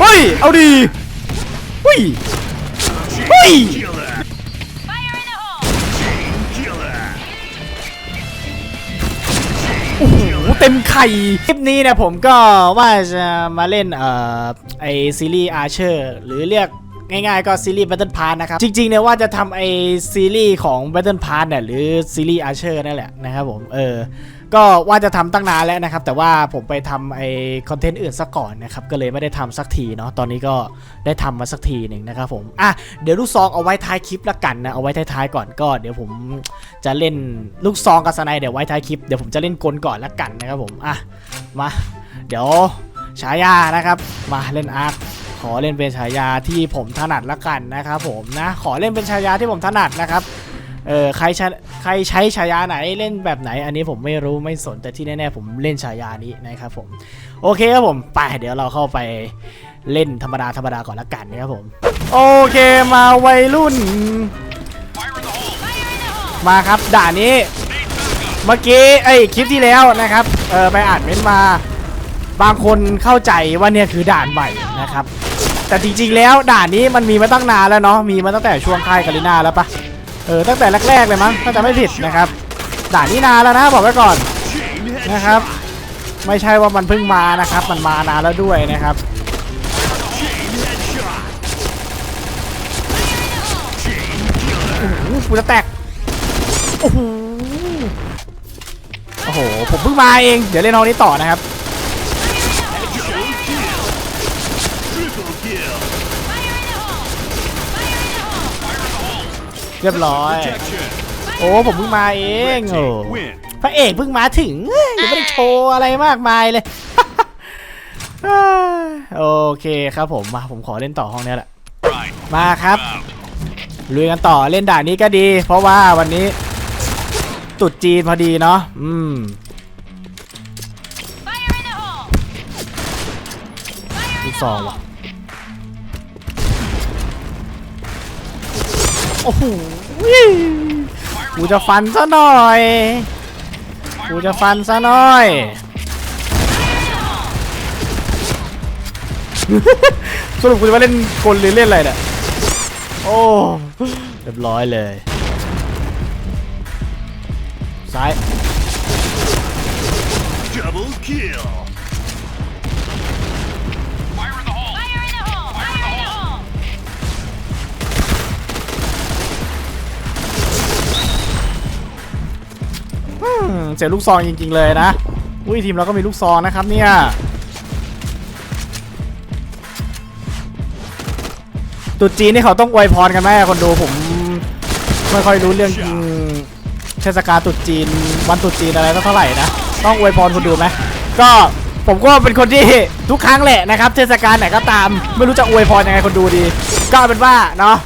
เฮ้ย เอาดีเฮ้ยเฮ้ยโอ้โหเต็มไข่ คลิปนี้เนี่ยผมก็ว่าจะมาเล่นเอ่อไอซีรีส์อาร์เชอร์หรือเรียกง่ายๆก็ซีรีส์ Battle Pass นะครับ จริงๆเนี่ยว่าจะทำไอซีรีส์ของ Battle Pass เนี่ยหรือซีรีส์อาร์เชอร์นั่นแหละนะครับผม เออ ก็ว่าจะทำตั้งนานแล้วนะครับ แต่ว่าผมไปทำไอคอนเทนต์อื่นซะก่อนนะครับ ก็เลยไม่ได้ทำสักทีเนาะตอนนี้ก็ได้ทำมาสักทีหนึ่งนะครับผมอะเดี๋ยวลูกซองเอาไว้ท้ายคลิปละกันนะเอาไว้ท้ายๆก่อนก็ เดี๋ยวผมจะเล่นลูกซองกับสไนเดี๋ยวไว้ท้ายคลิปเดี๋ยวผมจะเล่นกลก่อนละกันนะครับผมอะมา เดี๋ยวฉายานะครับ มาเล่นอาร์คขอเล่นเป็นฉายาที่ผมถนัดละกันนะครับผมนะขอเล่นเป็นฉายาที่ผมถนัดนะครับ เออใครใช้ใครใช้ฉายาไหนเล่นแบบไหน อันนี้ผมไม่รู้ไม่สนแต่ที่แน่ๆผมเล่นฉายานี้นะครับผมโอเคครับผมไปเดี๋ยวเราเข้าไปเล่นธรรมดาธรรมดาก่อนละกันนะครับผมโอเคมาวัยรุ่น มาครับด่านนี้ เมื่อกี้ไอ้คลิปที่แล้วนะครับเออไปอ่านเม้นมาบางคนเข้าใจว่าเนี่ยคือด่านใหม่นะครับ แต่จริงๆแล้วด่านนี้มันมีมาตั้งนานแล้วเนาะมีมาตั้งแต่ช่วงค่ายกาลิน่าแล้วปะ ออตั้งแต่แรกๆเลยมั้งถ้าจะไม่ผิดนะครับ ด่านนี้นานแล้วนะบอกไว้ก่อนนะครับ ไม่ใช่ว่ามันเพิ่งมานะครับ มันมานานแล้วด้วยนะครับโอ้โหกูจะแตกโอ้โหโอ้โหผมเพิ่งมาเอง เดี๋ยวเล่นห้องนี้ต่อนะครับ เรียบร้อย Protection. โอ้ผมเพิ่งมาเองโอ้ Team win. พระเอกเพิ่งมาถึงเอ้ยยังไม่ได้โชว์อะไรมากมายเลยโอเคครับผมมาผมขอเล่นต่อห้องนี้แหละ Right. มาครับ Out. ลุยกันต่อเล่นด่านนี้ก็ดี เพราะว่าวันนี้ตรุดจีนพอดีเนาะอืม Fire in the hole! ลูกซองว่ะ โอ้โหกูจะฟันซะหน่อย กูจะฟันซะหน่อย สรุปกูจะมาเล่นกลหรือเล่นอะไรเนี่ย โอ้ เรียบร้อยเลยซ้าย เสียลูกซองจริง ๆ เลยนะ อุ้ยทีมเราก็มีลูกซองนะครับเนี่ยตรุษจีนนี่เขาต้องอวยพรกันไหมอะคนดูผมไม่ค่อยรู้เรื่องอืมเทศกาลตรุษจีน วันตรุษจีนอะไรเท่าไหร่นะต้องอวยพรคนดูไหมก็ผมก็เป็นคนที่ทุกครั้งแหละนะครับ เทศกาลไหนก็ตาม ไม่รู้จะอวยพรยังไงคนดูดี ก็เอาเป็นว่าเนาะ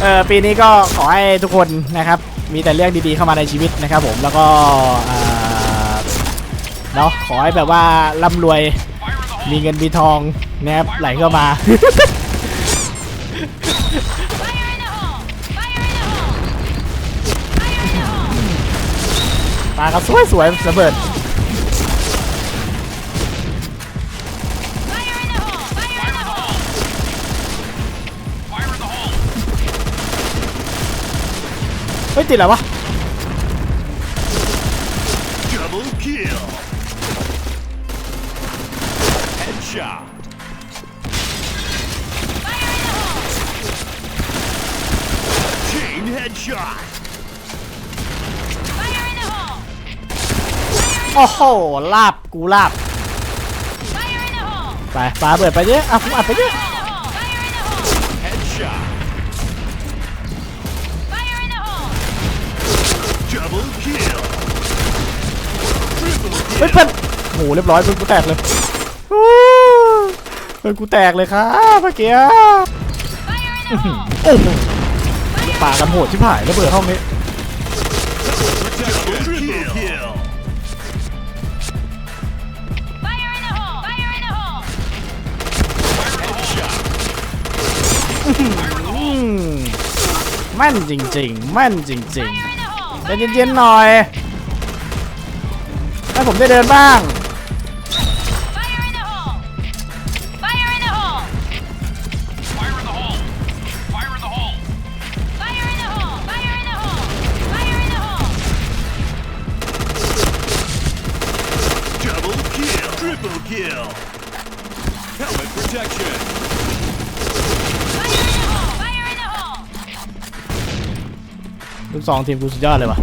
เออปีนี้ก็ขอให้ทุกคนนะครับ มีแต่เรื่องดีๆเข้ามาในชีวิตนะครับผมแล้วก็เอ่อ เนาะขอให้แบบว่าร่ำรวยมีเงินมีทองนะครับไหลเข้ามา ตาครับสวยสวยระเบิดไม่ติดหรอวะ โอ้โหลาบกูลาบ Fire in the hole! ไปปาเบิดไปเยอะอะผมอัดไปเยอะ Fire in the hole! Headshot. Fire in the hole! Double kill. Triple เฮ้ย kill. เพื่อนโหเรียบร้อยเพื่อนกูแตกเลยอู้เพื่อนกูแตกเลยครับเมื่อกี้ Fire in the hole! โอ้โหป่ากันโหดชิบหายระเบิดห้องนี้ ม่นจริงๆ แม่นจริง Fire in the hole! ๆใจเย็นๆหน่อย ให้ผมได้เดินบ้าง สองทีมกูสุดยอดเลยว่ะ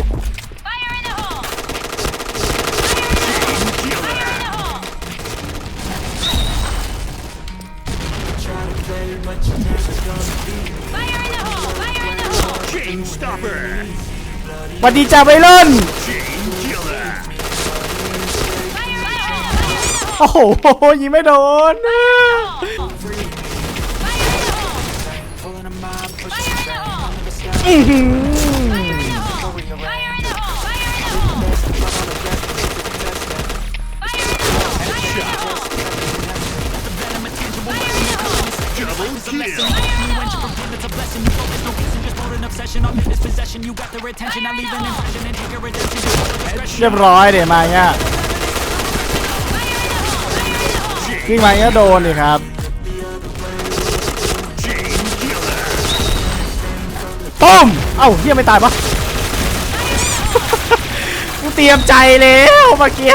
สวัสดีจ้าไปเล่นโอ้โหยิงไม่โดนอือ Double kill. It's a blessing. You focus, no kissing, just hold an obsession. I'm in this possession. You got their attention. I leave an impression and take your redemption. เรียบร้อยเดี๋ยวมาเนี่ยวิ่งมาเนี่ยโดนดิครับ Chain killer. ต้ม เอ้าเฮียไม่ตายปะกูเตรียมใจแล้วเมื่อกี้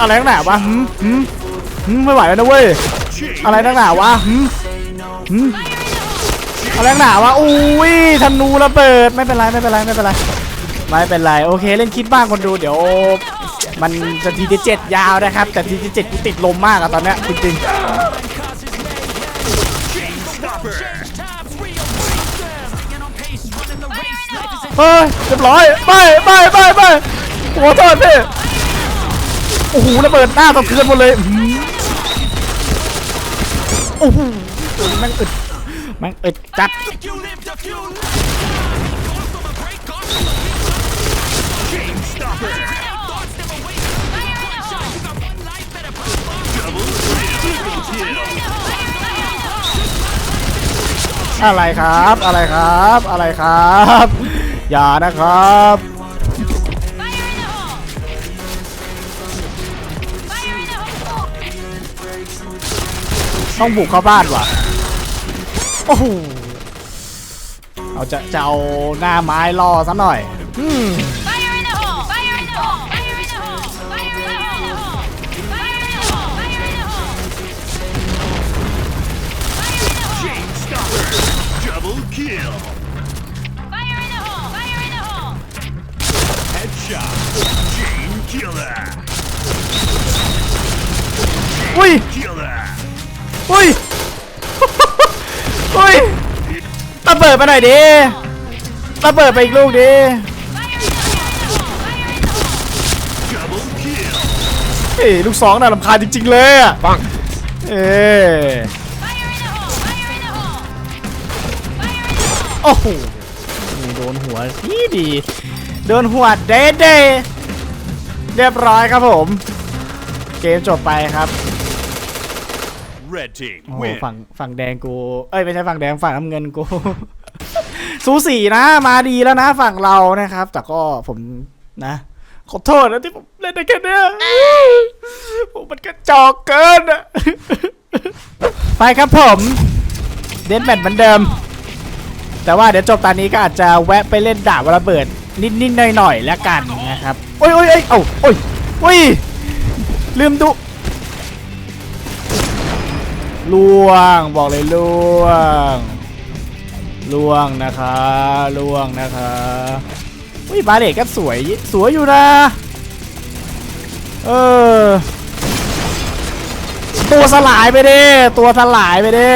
อะไรนักหนาวะหืมหืมหืมไม่ไหวแล้วนะเว้ย อะไรนักหนาวะหืมหืมอะไรนักหนาวะอุ้ยธนูระเบิด ไม่เป็นไรไม่เป็นไรไม่เป็นไร ไม่เป็นไร โอเค เล่นคิดบ้างคนดู เดี๋ยว มันจะทีที่เจ็ดยาวนะครับ แต่ทีที่เจ็ดกูติดลมมากอะตอนเนี้ยจริงเฮ้ยเรียบร้อยไปไปไปไปขอโทษพี่ โอ้โหระเบิดหน้าสะเทือนหมดเลยโอ้โหแม่งอึดแม่งอึดจัดอะไรครับ อะไรครับ อะไรครับ อย่านะครับ ต้องบุกเข้าบ้านว่ะ โอ้โห เอาจะจะเอาหน้าไม้ล่อซะหน่อยอืม Fire in the hole! Fire in the hole! Fire in the hole! Fire in the hole! Fire in the hole! Fire in the hole! Fire in the hole! Chain stopper. Double kill. Fire in the hole! Fire in the hole! Headshot. Chain killer. อุ้ย Killer. อุ้ย บิดไปหน่อยดิระเบิดไปอีกลูกดิ Double kill. เฮ้ยลูกสองน่ารำคาญจริงๆเลยอะปังเอ้ Fire in the hole! Fire in the hole! Fire in the hole! โอ้โหนี่โดนหัวดีดี โดนหัวเด้เดเรียบร้อยครับผม เกมจบไปครับ Red team โอ้โห win. ฝั่งฝั่งแดงกู เอ้ย ไม่ใช่ฝั่งแดงฝั่งน้ำเงินกู สูสีนะ มาดีแล้วนะฝั่งเรานะครับ แต่ก็ผมนะ ขอโทษนะที่ผมเล่นได้แค่เนี้ยผมมันกระจอกเกินอะไปครับผมเดนแมทเหมือนเดิม แต่ว่าเดี๋ยวจบตอนนี้ก็อาจจะแวะไปเล่นดาบระเบิด นิดๆหน่อยๆแล้วกันนะครับ โอ้ยโอ้ยเอ้ยเอ้าโอ้ยโอ้ยลืมดูล่วงบอกเลยล่วง ล่วงนะคะล่วงนะคะอุ้ยบาเด็กก็สวยสวยอยู่นะเออตัวสลายไปดิตัวสลายไปดิ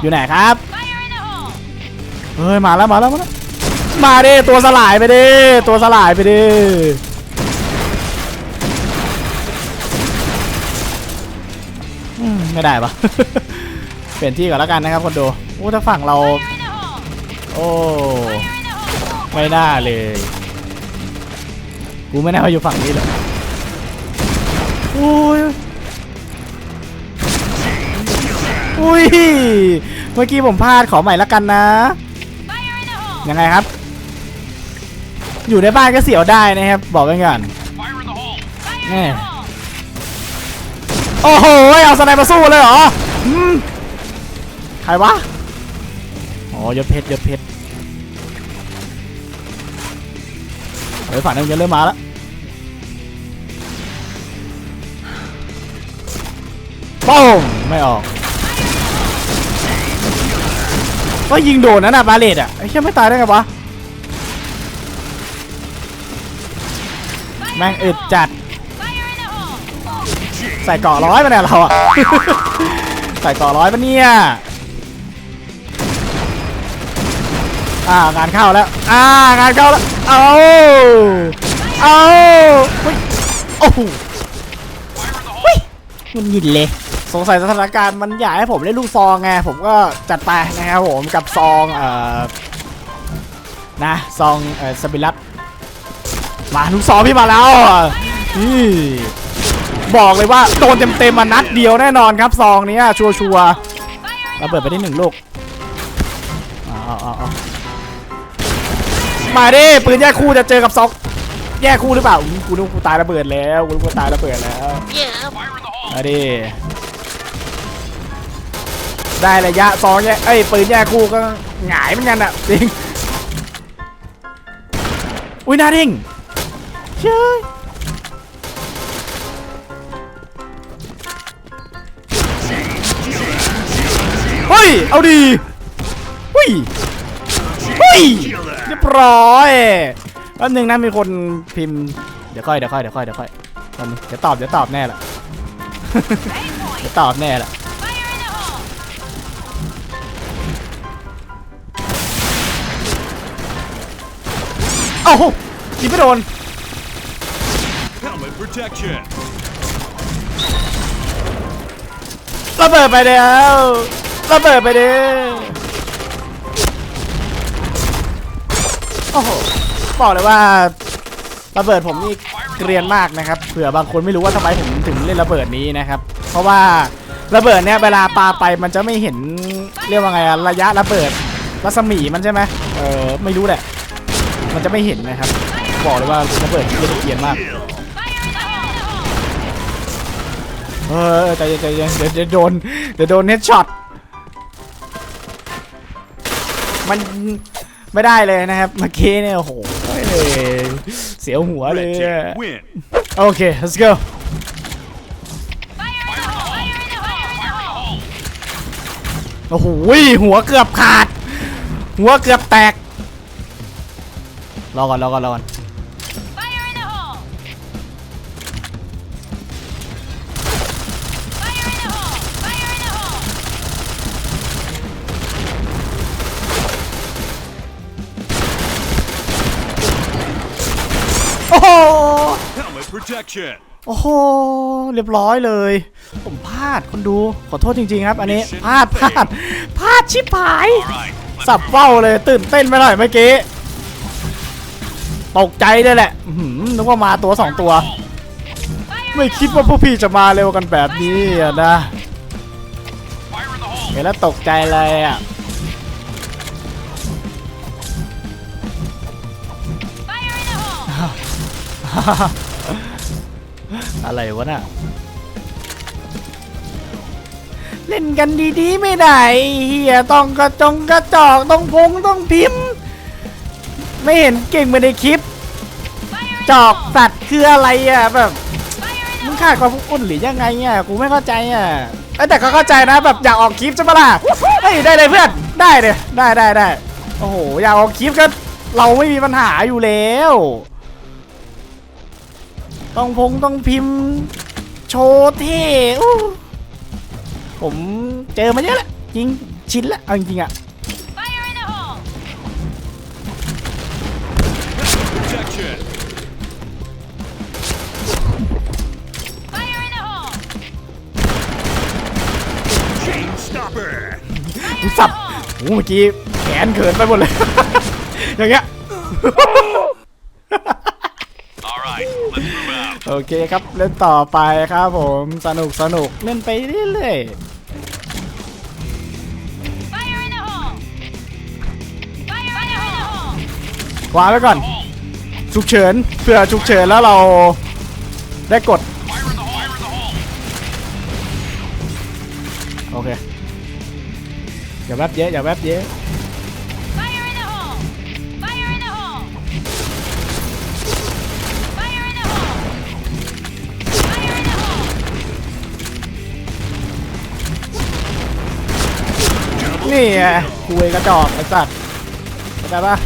อยู่ไหนครับเฮ้ยมาแล้วมาแล้วมาแล้วมาดิตัวสลายไปดิตัวสลายไปดิ ไม่ได้ปะ เปลี่ยนที่ก่อนแล้วกันนะครับคนดูโอ้ถ้าฝั่งเรา Fire in the hole! โอ้ Fire in the hole! ไม่น่าเลย กูไม่น่ามาอยู่ฝั่งนี้เลยอุ้ยอุ้ย เมื่อกี้ผมพลาดขอใหม่แล้วกันนะ Fire in the hole! ยังไงครับ อยู่ในบ้านก็เสียวได้นะครับ บอกกันก่อน Fire in the hole! แน่ โอ้โห เอาสไนมาสู้เลยเหรออืมใครวะ อ๋อยศเพชรยศเพชรเฮ้ยฝ่ายนึงจะเริ่มมาแล้วป้องไม่ออกก็ยิงโดนนะน่ะบาเลตอะไอ้เชี่ยไม่ตายได้ไงวะ แม่งอึดจัด ใส่เกาะร้อยมาเนี่ยเราอะใส่เกาะร้อยปะเนี่ยอ่างานเข้าแล้วอ่างานเข้าแล้วเอาเอาเฮ้ยโอ้โหมันหยินเลยสงสัยสถานการณ์มันอยากให้ผมเล่นลูกซองไงผมก็จัดไปนะครับผมกับซองเอ่อนะซองเอ่อสปิรัตมาลูกซองพี่มาแล้วอะนี่ บอกเลยว่าโดนเต็มๆมานัดเดียวแน่นอนครับซองเนี้ยชัวชัวร์ๆระเบิดไปได้หนึ่งลูกเอาเอาเอาเอามาดิปืนแยกคู่จะเจอกับซองแยกคู่หรือเปล่าอุ๊ยกูนึกว่ากูตายระเบิดแล้วกูนึกว่าตายระเบิดแล้วมาดิได้ระยะซองแยกเอ้ยปืนแยกคู่ก็หงายเหมือนกันอะจริงอุ้ยหน้าดิ่งเชื่อ ย เอาดีเฮ้ยเฮ้ยเรียบร้อยแป๊บนึงนะมีคนพิมพ์ เดี๋ยวค่อย เดี๋ยวค่อย เดี๋ยวค่อย เดี๋ยวค่อยแป๊บนึงเดี๋ยวตอบ เดี๋ยวตอบแน่ละ เดี๋ยวตอบแน่ละ Fire in the hole! เอ้ายิงไม่โดน Helmet protection. ระเบิดไปแล้ว ระเบิดไปด้โอ้โหบอกเลยว่าระเบิดผมนี่เกรียนมากนะครับ เผื่อบางคนไม่รู้ว่าทำไมผมถึงเล่นระเบิดนี้นะครับ เพราะว่าระเบิดเนี่ยเวลาปาไปมันจะไม่เห็นเรียกว่าไงอะระยะระเบิดรัศมีมันใช่ไหมเออไม่รู้แหละ มันจะไม่เห็นนะครับ บอกเลยว่าระเบิดเล่นเกรียนมากเออใจเย็นใจเย็นเดี๋ยวเดี๋ยวโดนเดี๋ยวโดนเฮดช็อต มันไม่ได้เลยนะครับเมื่อกี้เนี่ยโอ้โหเสียวหัวเลย Red team win. โอเค let's go Fire in the hole! Fire in the hole! โอ้โหหัวเกือบขาด หัวเกือบแตกรอก่อนรอก่อนรอก่อน protection. โอ้โห เรียบร้อยเลย ผมพลาดคนดู ขอโทษจริงๆครับ อันนี้พลาดพลาดพลาดชิบหาย All right. สับเป้าเลยตื่นเต้นไปหน่อยเมื่อกี้ ตกใจด้วยแหละอื้อหือนึกว่ามาตัวสองตัว ไม่คิดว่าพวกพี่จะมาเร็วกันแบบนี้อะนะเห็นแล้วตกใจเลยอะ Fire in the hole! อะไรวะน่ะ เล่นกันดีๆไม่ได้เฮียต้องกระจงกระจอกต้องพงต้องพิมพ์ ไม่เห็นเก่งเหมือนในคลิป จอกสัตว์คืออะไรอะแบบมึงขาดความอุ่นหรือยังไงอะกูไม่เข้าใจอะเอ้ยแต่ก็เข้าใจนะแบบอยากออกคลิปใช่ปะล่ะเฮ้ยได้เลยเพื่อนได้เลยได้ได้ได้โอ้โหอยากออกคลิปก็เราไม่มีปัญหาอยู่แล้ว ต้องพงต้องพิมพ์โชว์เท่อู้ผมเจอมาเยอะแล้วจริงชินแล้วเอาจริงๆอะ Fire in the hole! Protection. Fire in the hole! Chain stopper. กูสับโอ้เมื่อกี้แขนเขินไปหมดเลย อย่างเงี้ย โอเคครับเล่นต่อไปครับผมสนุกสนุกเล่นไปเรื่อยๆวางไว้ก่อนฉุกเฉินเผื่อฉุกเฉินแล้วเราได้กด โอเคอย่าแวบเยอะอย่าแวบเยอะ นี่ไงคุยกระจอกไอ้สัตว์เข้าใจปะ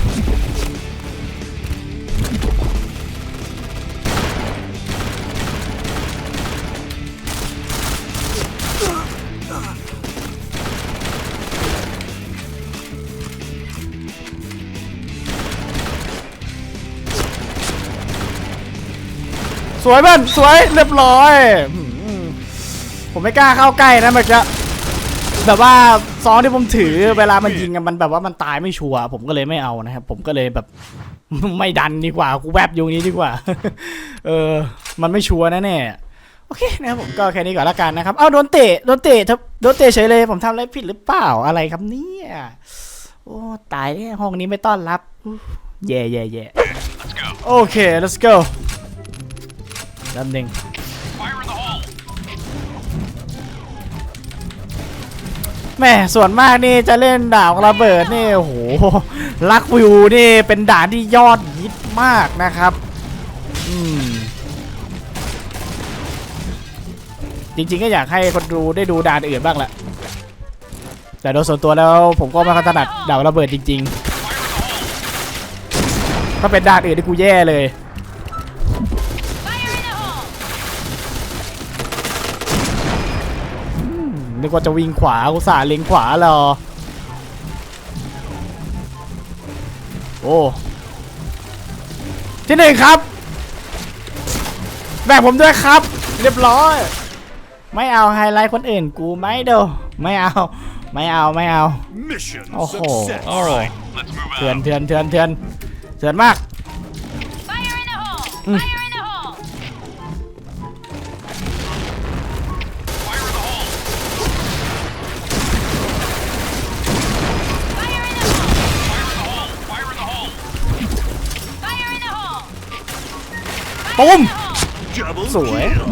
สวยเพื่อนสวยเรียบร้อย ผมไม่กล้าเข้าใกล้นะเมื่อกี้ แบบว่าซองที่ผมถือเวลามันยิงอะมันแบบว่ามันตายไม่ชัวร์ผมก็เลยไม่เอานะครับ ผมก็เลยแบบ ไม่ดันดีกว่ากูแวบอยู่นี้ดีกว่า เออ มันไม่ชัวร์แน่ๆโอเคนะครับผมก็แค่นี้ก่อนละกันนะครับ เอ้าโดนเตะโดนเตะทับโดนเตะเฉยเลย ผมทำอะไรผิดหรือเปล่าอะไรครับเนี่ยโอ้ตายเนี่ยห้องนี้ไม่ต้อนรับแย่แย่แย่โอเค let's go ลำหนึ่ง แม่ส่วนมากนี่จะเล่นดานระเบิดนี่โอ้โหลักวิวนี่เป็นด่านที่ยอดฮิตมากนะครับอืมจริงๆก็อยากให้คนดูได้ดูด่านอื่นบ้างแหละแต่โดยส่วนตัวแล้วผมก็ไม่ค่อยถนัดดานระเบิดจริงๆถ้าเป็นด่านอื่นที่กูแย่เลย นึกว่าจะวิ่งขวากูสาห์เล็งขวารอ โอ้ที่หนึ่งครับ แบ่งผมด้วยครับ เรียบร้อย ไม่เอาไฮไลท์คนอื่นกูไม่เด้อไม่เอา ไม่เอาไม่เอา Mission Oh. success. All right. Let's move เถื่อน out. เถื่อนเถื่อนเถื่อนเถื่อนมาก Fire in the hole! Mm. Fire in the hole! ปุ้ม Double สวย kill.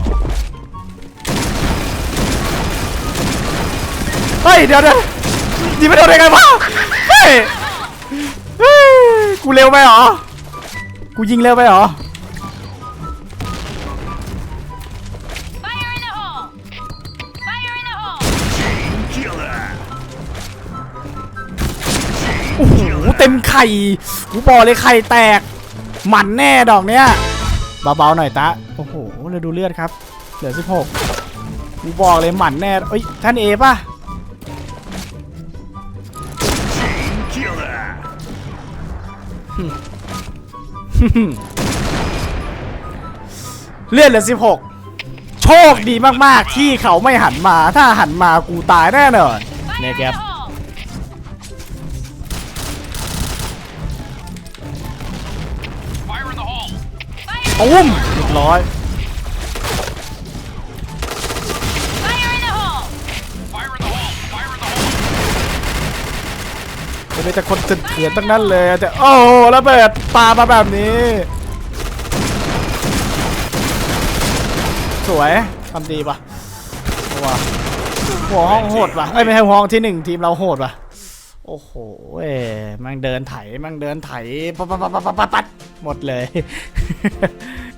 เฮ้ยเดี๋ยวเดี๋ยวยิงไม่โดนได้ไงวะเฮ้ยเฮ้ยกูเร็วไปเหรอ กูยิงเร็วไปเหรอ Fire in the hole! Fire in the hole! Killer. โอ้โหเต็มไข่กูบอกเลยไข่แตก หมันแน่ดอกเนี้ย เบาๆหน่อยตะโอ้โหเราดูเลือดครับ เหลือ 16กูบอกเลยหมันแน่เอ้ยท่านเอป่ะเลือดเหลือ 16 โชคดีมากๆ ที่เขาไม่หันมา ถ้าหันมากูตายแน่นอนเนี่ยครับ ตุ้มเรียบร้อย fire in the hole! Fire in the hole. Fire in the hole. จะมีแต่คนเถื่อนตั้งนั้นเลยแต่โอ้โหระเบิดปามาแบบนี้ สวยทำดีปะว้าหัวห้องโหดปะเอ้ยไม่ใช่ห้องที่หนึ่งทีมเราโหดปะ โอ้โหเอ้มันเดินไถมันเดินไถปัดปัดปัดปัดปัดปัดปัดหมดเลย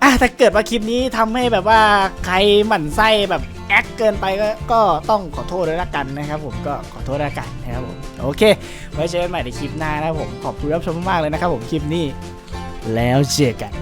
อะแต่เกิดว่าคลิปนี้ทำให้แบบว่าใครหมั่นไส้แบบแอคเกินไปก็ก็ต้องขอโทษด้วยละกันนะครับผมก็ขอโทษละกันนะครับผมโอเค ไว้เจอกันใหม่ในคลิปหน้านะครับผมขอบคุณรับชมมากๆเลยนะครับผมคลิปนี้ แล้วเจอกัน